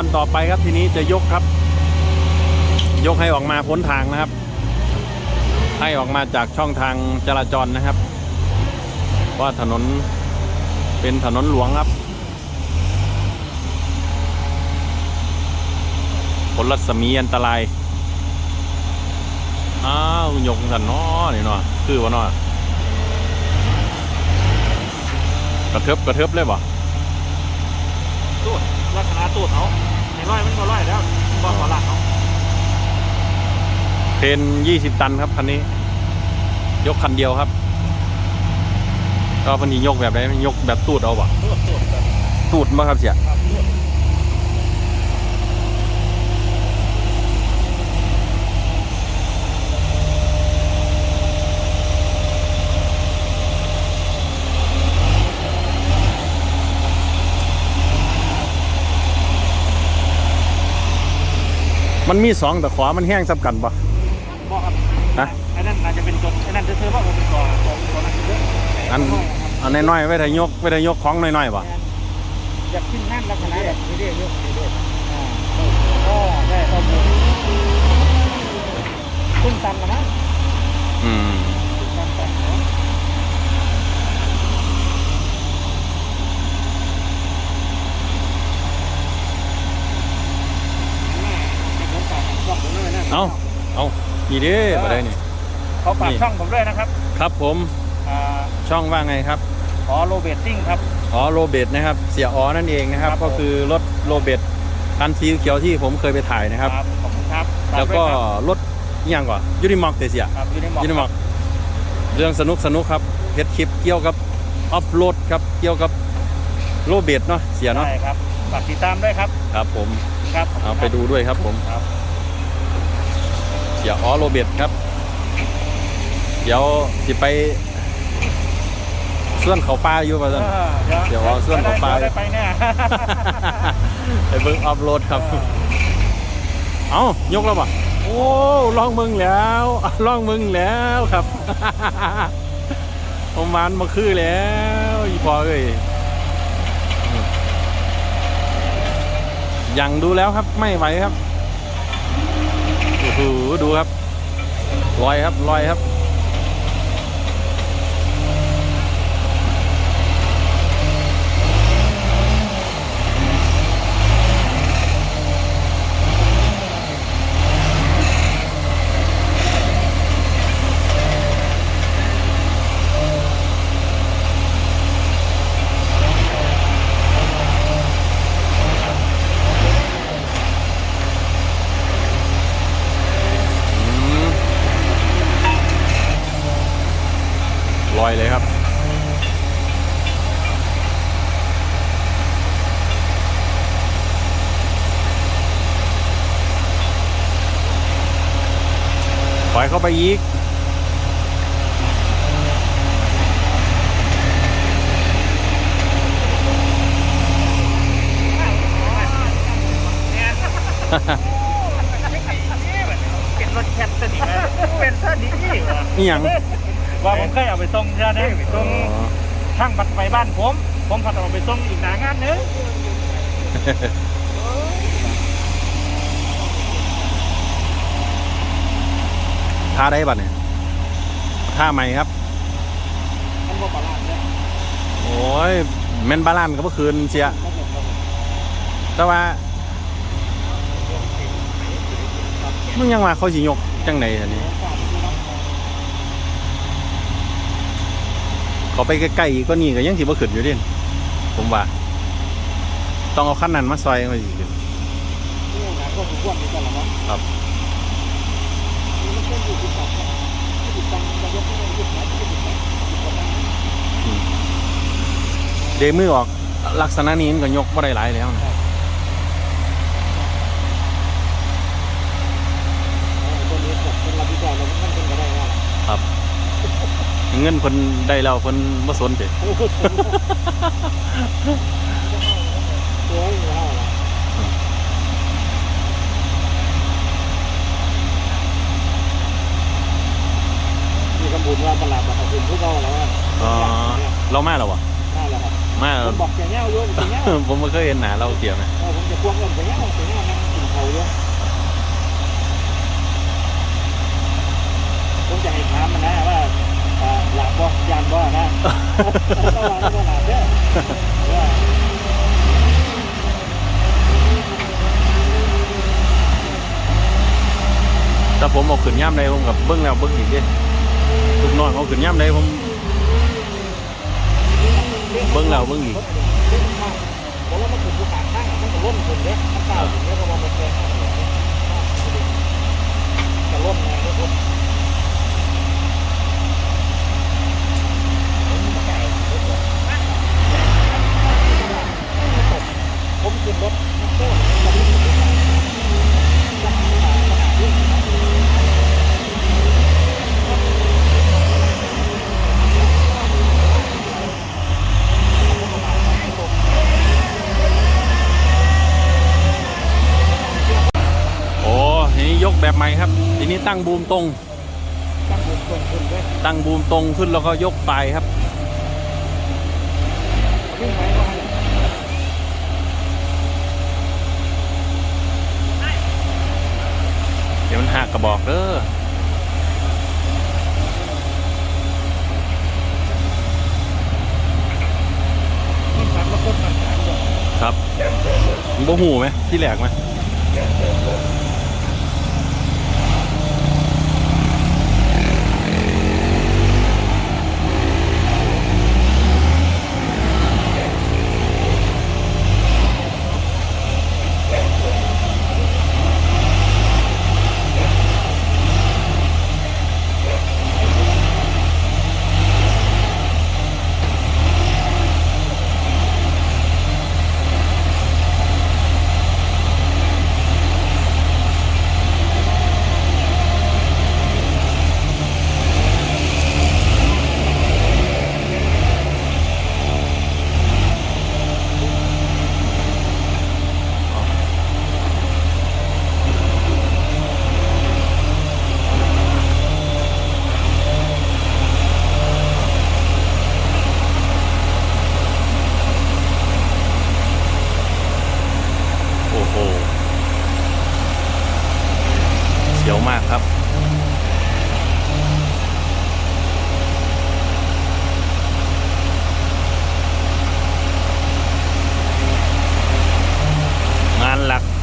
อนต่อไปครับทีนี้จะยกครับ ยกให้ออกมาพ้นทางนะครับ ให้ออกมาจากช่องทางจราจรนะครับว่าถนนเป็นถนนหลวงครับผลรัศมีอันตรายอ้าวยกสันนาะนี่เนาะคือว่าเนาะกระเทิบกระเทิบเลยบ่ ลักษณะตูดเขาในร้อยมันก็ร้อยแล้วบอกขอหลักเขาเพนยี่สิบตันครับคันนี้ ยกคันเดียวครับ ก็พันนี้ยกแบบไหนยกแบบตูดเอาบ่ตูดตูดแบบตูดมาครับเสียครับ มันมีสองแต่ขวามันแห้งสับกันปะบอกครับฮะไอ้นั่นอาจจะเป็นตัวไอ้นั่นเธอๆว่าผมเป็นตัวตัวตัวนั้นเยอะอันอันน้อยๆไว้แต่ยกไว้แต่ยกของน้อยๆปะอยากขึ้นนั่นลักษณะแบบนี้เรื่อยๆก็ได้ตอนนี้ขึ้นตันนะนะอืม ขึ้นตันตันเนาะแม่ให้ผมฝากช่องผมด้วยนะ เอาเอานี่เด้มาได้นี่เขาฝากช่องผมด้วยนะครับ ครับผมอ่าช่องว่าไงครับขอโรเบตติ้งครับอ๋อโรเบตนะครับ เสียอ๋อนั่นเองนะครับครับผมก็คือรถโรเบตคันสีเขียวที่ผมเคยไปถ่ายนะครับขอบคุณครับฝาแล้วก็ด้วยครับรถอิหยังก่อนยูนิมอกเตเสียครับยูนิมอร์ยูนิมอกเรื่องสนุกสนุกครับเฮ็ดคลิปเกี่ยวกับออฟโรดครับเกี่ยวกับโรเบตเนาะเสียเนาะใช่ครับฝากติดตามด้วยครับ ครับผมครับเอาไปดูด้วยครับผมครับ เสียอ๋อโรเบตครับ เดี๋ยวสิไปส่วนเขาปลาอยู่ป่ะเอท่านอเดี๋ยวเดี๋ยวเอาเสื้อมาฝากได้ไปแน่ ไปเบิ่งออฟโรดครับ เอายกแล้วป่ะโอ้ลองมึงแล้วลองมึงแล้วครับผมหวานมาคือแล้วอีพอเอ้ยยังดูแล้วครับไม่ไหวครับโอ้โห ดูครับลอยครับลอยครับ อืมลอยเลยครับ ปล่อยเข้า ไปอีก เป็นรถแคปซะนี่นะเป็นซะนี่เหรอนี่ยังว่าผมเคยเอาไปส่งใช่ไหมไปส่งช่างบัตรไปบ้านผม ผมผัดเอาไปส่งอีกหนางานหนึง ท่าได้บัดเนี่ยท่าใหม่ครับมันบ่บาลานซ์เลยโอ้ยแม่นบาลานซ์ก็เมื่อคืนเชียแต่ว่ามึงยังว่าเขาสิยกจังไหนอันนี้ เขาไปใกล้ๆอีกก็นี่ก็ยังสิบ่ขึ้นอยู่เดิผมว่า ต้องเอาขั้นนั้นมาซอยมาสิขึ้นครับ เดมือออกลักษณะนี้มันก็ยกบ่ได้หลายแล้วนะครับ เงินคนได้แล้วคนบ่สนเด้อ๋ เรามาแล้ววะมาแล้วผมบอกแกเงี้ยโยมแกเงี้ยผมไม่เคยเห็นหนาเราเกี่ยวนะผมจะพวกเงินไปเนี่ยมันถึงมันนั่งกินเขาเยอะผมจะให้ถามมันนะว่าอ่าหลับบ่ยานบ่นะต้องวางต้องหลับเด้อว่าถ้าผมเอาขึ้นย่ำใดผมกับเบิ้งแล้วเบิ้งอีกเด้ลูกน้องเอาขึ้นย่ำใดผม เบิ่งแล้วเบิ่งอีกเพราะว่ามันคือผู้ขาข้างมันก็ล้นคนเด้มันเปล่าถึงเนี้ยก็มองมันแพงจะล้นไงทุกคนผมขึ้นรถโต้ผมขึ้นรถ โอ้ทีนี้ยกแบบ ใหม่ครับทีนี้ตั้งบูมตรง ตั้งบุญส่งคุณด้วยตั้งบูมตรงขึ้นแล้วก็ยกปลายครับวิ่งไปก็ให้เดี๋ยวมันหักกระบอกเด้อวิ่งตามรถคนต่างๆด้วยครับมันบ่หูไหมที่แหลกไหม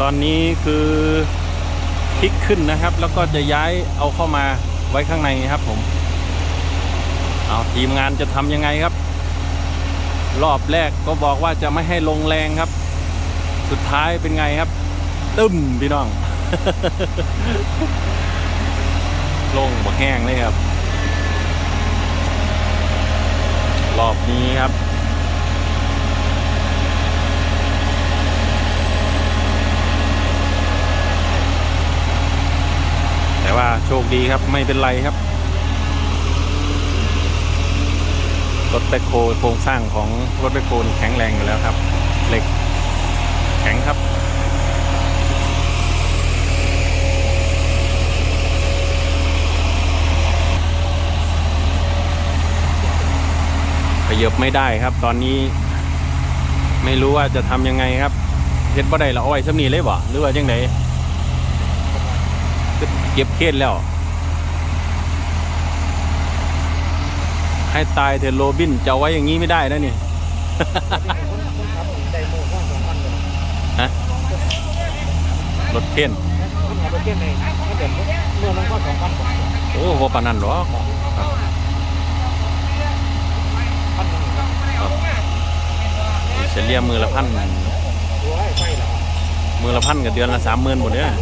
ตอนนี้คือพลิกขึ้นนะครับ แล้วก็จะย้ายเอาเข้ามาไว้ข้างในครับผม เอาทีมงานจะทำยังไงครับ รอบแรกก็บอกว่าจะไม่ให้ลงแรงครับ สุดท้ายเป็นไงครับ ตึ้มพี่น้อง ลงบักแห้งเลยครับ รอบนี้ครับ ว่าโชคดีครับไม่เป็นไรครับรถแบคโคโครงสร้างของรถแบคโคแข็งแรงอยู่แล้วครับเหล็กแข็งครับขยับไม่ได้ครับ ตอนนี้ ไม่รู้ว่าจะทำยังไงครับเฮ็ดบ่ได้เราเอาไว้สำนีเลยบ่หรือว่าจังได เก็บเคสแล้ว ให้ตายเถอะโรบินจะเอาไว้อย่างนี้ไม่ได้นะนี่คนคนขับไดโม่ข้างสองพันลยฮะรถเข็นคนขับรถเก่งในถ้าเดือนก็สองพันโอ้โหปานนั้นหรอเฉลี่ยมือละพันมือละพันกับเดือนละสามหมื่นหมดเนี่ย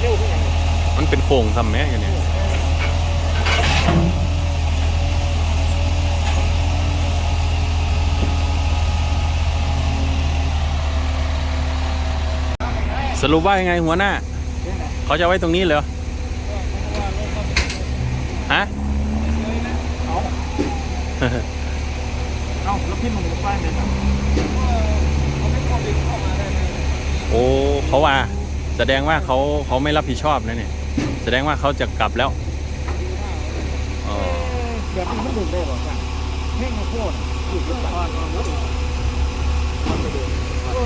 เร็วขึ้นอย่างนี้มันเป็นโค้งทำไหมอย่างเนี้ยสรุปว่ายังไงหัวหน้า เขาจะไว้ตรงนี้เหรอฮะเอาเอาแล้วพี่มึงจะไฟเลยครับโอ้เขาว่า แสดงว่าเขาเขาไม่รับผิดชอบนะเนี่ย แสดงว่าเขาจะกลับแล้วอ๋อแบบนี้มันดึงได้หรอจ๊ะแห้งมาโคตรหยุดรถก่อนมันไปดู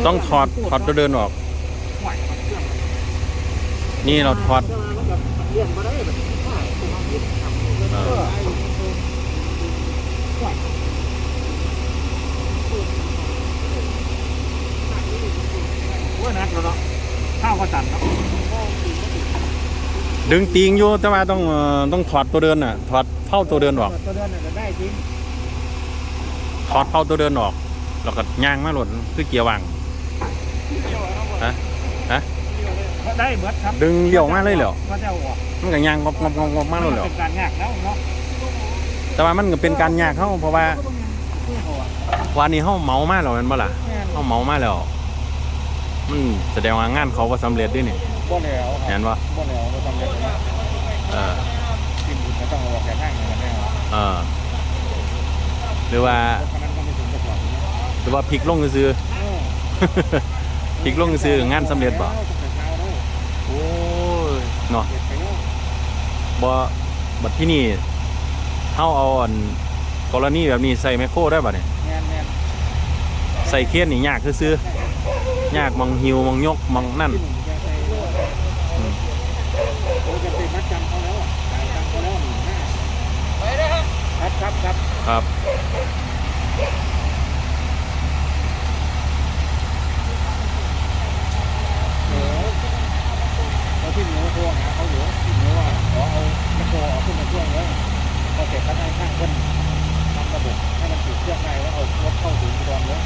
ต้องถอดถอดตัวเดินออกห่วยมันเครื่องนี่เราถอดมันก็เลี้ยงบ่ได้แบบนี้ใช่ตัวมันยึดทำ เออ ห่วยโอ้ยนักแล้วเนาะข้าวก็จันเนาะ ดึงตีงอยู่แต่ว่าต้องเอ่อต้องถอดตัวเดินน่ะถอดเผาตัวเดินออก ตัวเดินน่ะจะได้จริงถอดเผาตัวเดินออก แล้วก็ย่างมาหล่นคือเกียร์ว่างฮะฮะได้เหมือนครับดึงเลี้ยวมาเลยเหรอก็จะเอาออกมันก็ย่างงบงบงบงบมาหล่นแล้วเป็นการยากแล้วเนาะแต่ว่ามันก็เป็นการยากเขาเพราะว่าวันนี้เขาเมามาแล้วแมันบ่ล่ะเขาเมามาแล้วมันแสดงว่างานเขาก็สำเร็จด้วยนี่ บ่แล้วเห็นปะบ่แล้วบ่ทำเร็จนะเออกินบุญก็ต้องเอาออกแค่ทางนี่แน่เออหรือว่าเพราะนั้นก็ไม่ถึงกับหวังนะหรือว่าพลิกลงซื้อเออพลิกลงซื้องานสำเร็จบ่โอ้ยเนาะบ่บัดที่นี่เฮาเอาอันกรณีแบบนี้ใส่แมคโครได้บ่เนี่ยแม่นแม่นใส่เคียนนี่ยากซื่อๆยากมองหิวมองยกมองนั่น ที่หนึ่งจะใส่โอ้จะไปมัดจำเขาแล้วอะจ่ายตังค์เขาแล้วหนึ่งห้าไปเลยครับครับ ครับ ครับ เออแล้วที่หนูโทรหาเขาอยู่ที่หนูว่าขอเอาตะโกเอาขึ้นมาช่วงเลยพอเสร็จเขาให้ข้างเพิ่นทำระบบให้มันติดเครื่องได้แล้วเอารถเข้าถึงอุดรเลย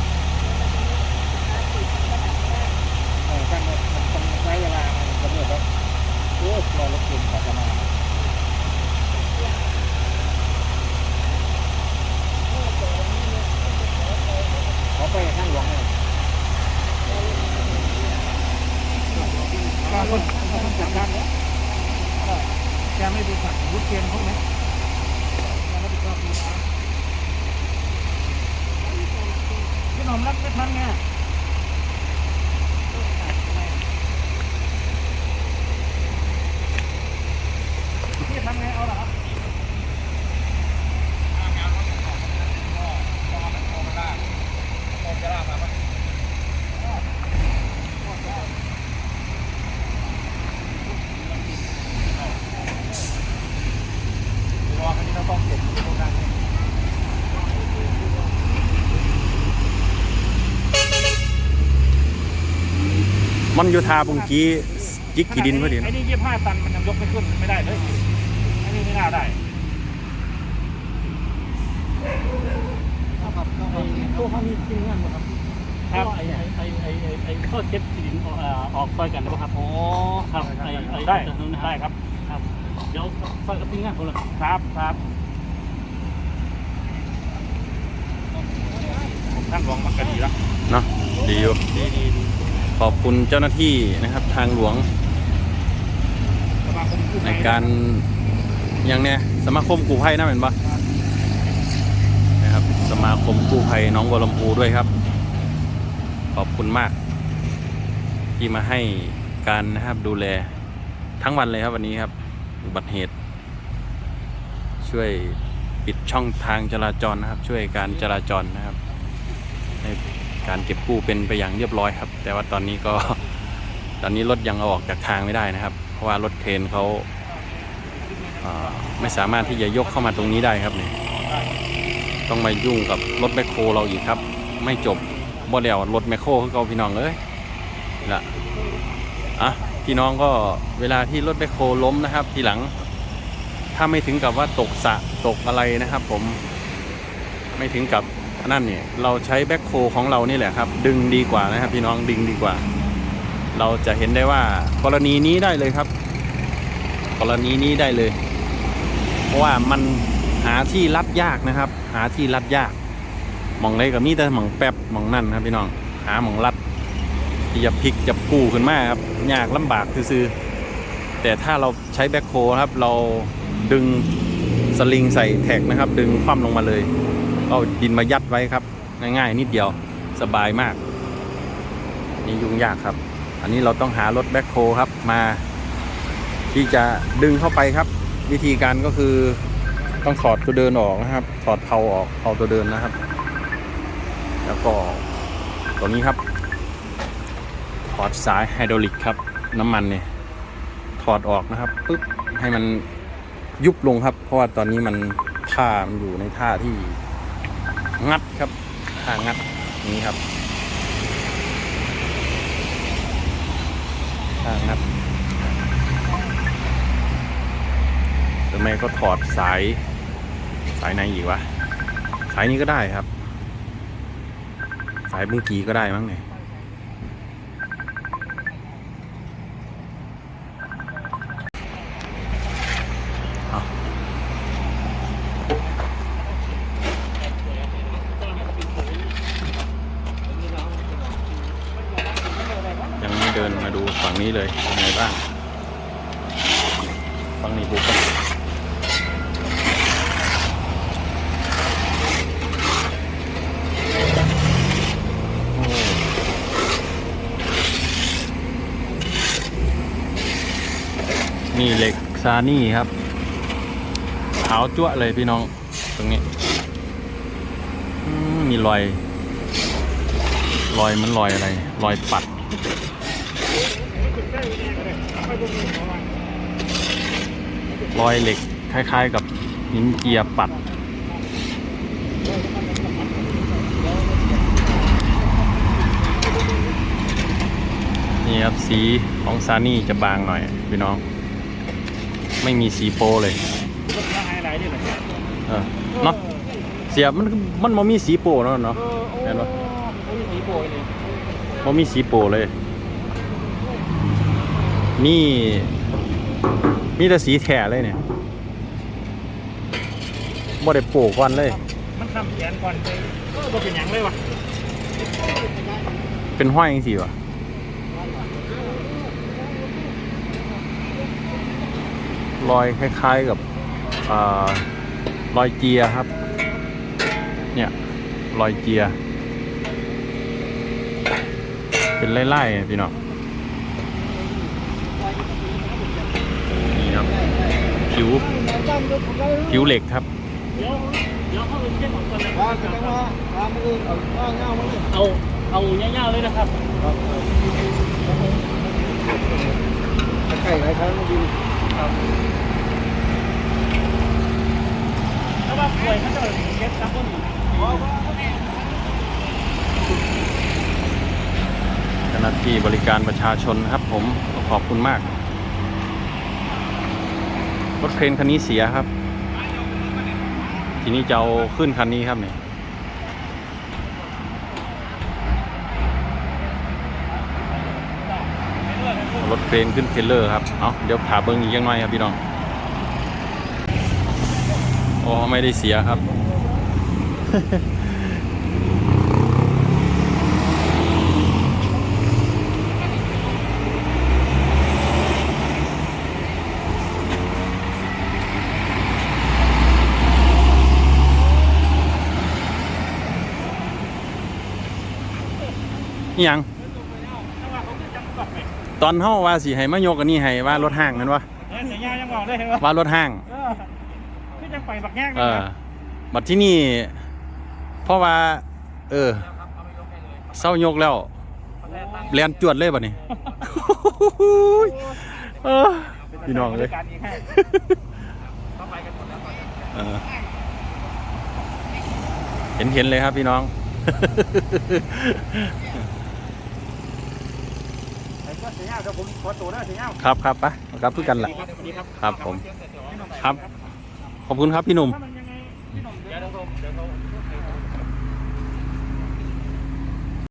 เออท่านมันมันใช้เวลามันจะเมื่อยแล้วโอ้ยรอรถเก่งกว่าจะมาขอไปข้างหลวงเลย บาง คนคนจับได้เนี่ยแกไม่ดูผักวุ้นเกลียวเขาไหมแกไม่ดูความดีนะพี่หนอมรับไม่ทันไงพี่ทำไงเอาเหรอครับ รอคันนี้เราต้องเก็บโครงการนี้ มันอยู่ทาบุงกี้จิกกี่ดินพอดีไอ้นะนี่ยี่ห้าตันมันยังยกไม่ขึ้นไม่ได้เลยไอ้นี่ไม่น่าได้ครับตัวเขามีจริงงั้นครับครับไอ้ไอ้ไอ้ไอ้ไอ้ข้อเจ็ดสีดินออกอ่าออกซอยกันนะครับโอ้ครับไอ้ไอ้ได้ตรงนู้นนะได้ครับครับครับเดี๋ยวซอยกับทีมงานผมเลยครับครับผมท่านรองมันก็ดีแล้วเนาะดีอยู่ดีดีดี ขอบคุณเจ้าหน้าที่นะครับทางหลวง ในการอย่างเนี้ยสมาคมกู้ภัยนะเป็นปะนะครับสมาคมกู้ภัยน้องบัวลำพูด้วยครับ ขอบคุณมาก ที่มาให้การนะครับดูแลทั้งวันเลยครับวันนี้ครับอุบัติเหตุ ช่วยปิดช่องทางจราจรนะครับ ช่วยการจราจรนะครับ การเก็บกู้เป็นไปอย่างเรียบร้อยครับ แต่ว่าตอนนี้ก็ตอนนี้รถยังเอาออกจากทางไม่ได้นะครับ เพราะว่ารถเครนเขาไม่สามารถที่จะยกเข้ามาตรงนี้ได้ครับเนี่ยต้องมายุ่งกับรถแมคโครเราอีกครับ ไม่จบบ่เดียวรถแมคโครของเราพี่น้องเอ้ยนี่ละอะพี่น้องก็เวลาที่รถแมคโครล้มนะครับ ทีหลัง ถ้าไม่ถึงกับว่าตกสะตกอะไรนะครับ ผมไม่ถึงกับ นั่นเนี่ยเราใช้แบ็คโคของเรานี่แหละครับ ดึงดีกว่านะครับ พี่น้องดึงดีกว่า เราจะเห็นได้ว่ากรณีนี้ได้เลยครับ กรณีนี้ได้เลย เพราะว่ามันหาที่รัดยากนะครับ หาที่รัดยากหมองไรกับมีแต่หมองแป๊บหมองนั่นครับ พี่น้องหาหมองรัดที่จะพลิกจะกู้ขึ้นมาครับยากลำบากซื่อแต่ถ้าเราใช้แบ็คโฮครับ เราดึงสลิงใส่แท็กนะครับ ดึงคว่ำลงมาเลย เอาดินมายัดไว้ครับ ง่ายๆนิดเดียวสบายมาก นี่ยุ่งยากครับ อันนี้เราต้องหารถแบ็คโฮครับมาที่จะดึงเข้าไปครับ วิธีการก็คือต้องถอดตัวเดินออกนะครับถอดเผาออกเผาตัวเดินนะครับ แล้วก็ตัวนี้ครับ ถอดสายไฮดรอลิกครับ น้ำมันเนี่ยถอดออกนะครับปุ๊บให้มันยุบลงครับ เพราะว่าตอนนี้มันท่ามันอยู่ในท่าที่ งัดครับทางัดนี้ครับทางัดทำไม่ก็ถอดสายสายไหนอีกวะสายนี้ก็ได้ครับ สายเมื่อกี้ก็ได้มั้งเนี่ย ยังไม่เดินมาดูฝั่ งนี้เลยเป็นไงบ้างฝั่งนี้บุกกันนี่เหล็กซานี่ครับขาวจั่วเลยพี่น้อง ตรงนี้มมีรอย รอยมันรอยอะไร รอยปัด รอยเหล็กคล้ายๆกับหินเจียปัด นี่ครับสีของซานี่จะบางหน่อยพี่น้อง ไม่มีสีโปเลยรถไฮไลท์นี่แหละเออเนาะเสียบมันมันบ่มีสีโปเนาะเนาะเห็เห็นนปะโอ้ยสีโบยเลยบ่มีสีโปเลย มีมีแต่สีแท้เลยเนี่ยบ่ได้โปก่อนเลย มันทำแขนก่อนเลยเออบ่เป็นหยังเลยวะเป็นห้อยจังซี่วะรอยคล้ายๆกับอ่ารอยเจียครับ เนี่ยรอยเจีย เป็นไล่ๆอะพี่น้องนี่ครับ ผิว ผิวเหล็กครับเดี๋ยวเดี๋ยวเข้าไปเช็คของก่อนเลยว่าแสดงว่าตามมือเอาว่าเงามาเลยเอาเอาเงาๆเลยนะครับไก่หลายครั้งดีถ้าว่าป่วยเขาจะเช็คซักต้นเจ้าหน้าที่บริการประชาชนครับผมขอบคุณมาก รถเครนคันนี้เสียครับ ทีนี้จะเอาขึ้นคันนี้ครับเนี่ยรถเครนขึ้นเทรลเลอร์ครับ เอาเดี๋ยวถาเบิ้งอีกยังน้อยครับพี่น้อง โอ้ไม่ได้เสียครับ ยังตอนเฮาว่าสิให้มายกอันนี้ให้ว่ารถห้างนั่นวะเออสัญญายังบอกเลยเห็นปะว่ารถห้างเออคือจังไปบักแง่งเออบัดที่นี่เพราะว่า เออเศร้ายกแล้วแลนจวดเลยบัดนี้เออพี่น้องเลยการอีกให้ต้องไปกันหมดแล้วเออเห็นเห็นเลยครับพี่น้อง ไอ้ก็สัญญาเดี๋ยวผมขอตัวนะสัญญาครับครับไปครับพูดกันแหละสวัสดีครับครับผม ครับ ขอบคุณครับพี่หนุ่ม ถ้ามัน